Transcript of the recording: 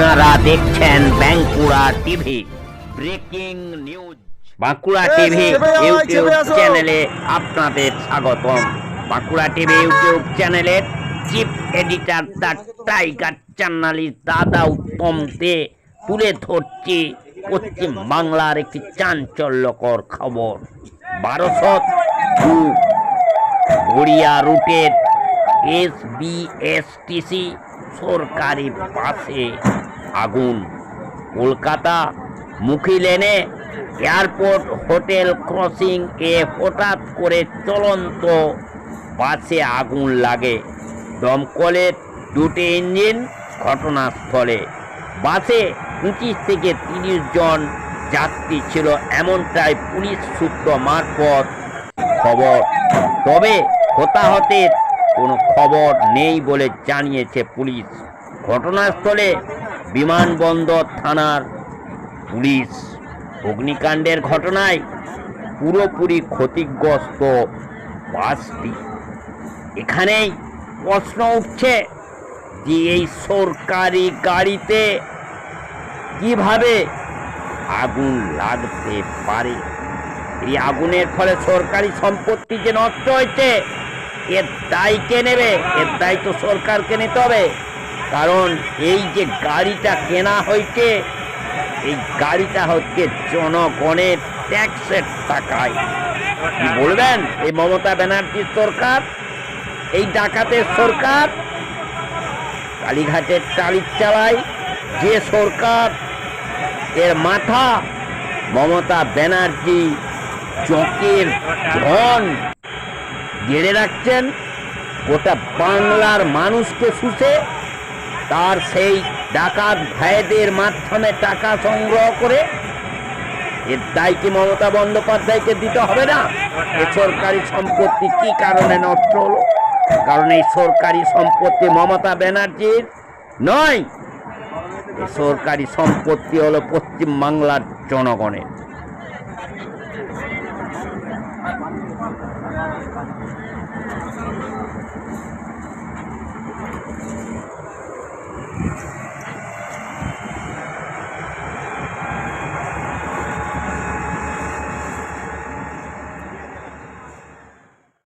আপনারা দেখছেন Bankura TV. Breaking news. Bankura TV YouTube চ্যানেলে আপনাদের স্বাগতম। বাঁকুড়া টিভি ইউটিউব চ্যানেলের চিফ এডিটর দ্য টাইগার চ্যানেলের দাদা উত্তম দে তুলে ধরছি পশ্চিম বাংলার একটি চাঞ্চল্যকর খবর। বারোশো গড়িয়া রুটের এস বি এস বিএসটিসি সরকারি বাসে আগুন। কলকাতা মুখী লেনে এয়ারপোর্ট হোটেল ক্রসিং এ হঠাৎ করে চলন্ত বাসে আগুন লাগে। দমকলের দুটি ইঞ্জিন ঘটনাস্থলে। বাসে পঁচিশ থেকে তিরিশ জন যাত্রী ছিল, এমনটাই পুলিশ সূত্র মারফত খবর। তবে হতাহতের কোনো খবর নেই বলে জানিয়েছে পুলিশ। ঘটনাস্থলে বিমানবন্দর থানার পুলিশ। অগ্নিকাণ্ডের ঘটনায় পুরোপুরি ক্ষতিগ্রস্ত বাসটি। এখানেই প্রশ্ন উঠছে যে এই সরকারি গাড়িতে কীভাবে আগুন লাগতে পারে? এই আগুনের ফলে সরকারি সম্পত্তি যে নষ্ট হয়েছে, এর দায় কে নেবে? এর দায় তো সরকারকে নিতে হবে। কারণ এই যে গাড়িটা কেনা হয়েছে, এই গাড়িটা হচ্ছে জনগণের ট্যাক্সের টাকায়। বলবেন? এই মমতা ব্যানার্জির সরকার? এই ডাকাতের সরকার? কালীঘাটের টালির চালায় যে সরকার, এর মাথা মমতা ব্যানার্জি চকের ধন গেড়ে রাখছেন। গোটা বাংলার মানুষকে শুষে তার সেই ডাকাত ভাইদের মাধ্যমে টাকা সংগ্রহ করে, এর দায় কি মমতা বন্দ্যোপাধ্যায়কে দিতে হবে না? এ সরকারি সম্পত্তি কি কারণে নষ্ট হল? কারণ এই সরকারি সম্পত্তি মমতা ব্যানার্জির নয়। সরকারি সম্পত্তি হলো পশ্চিম বাংলার জনগণের।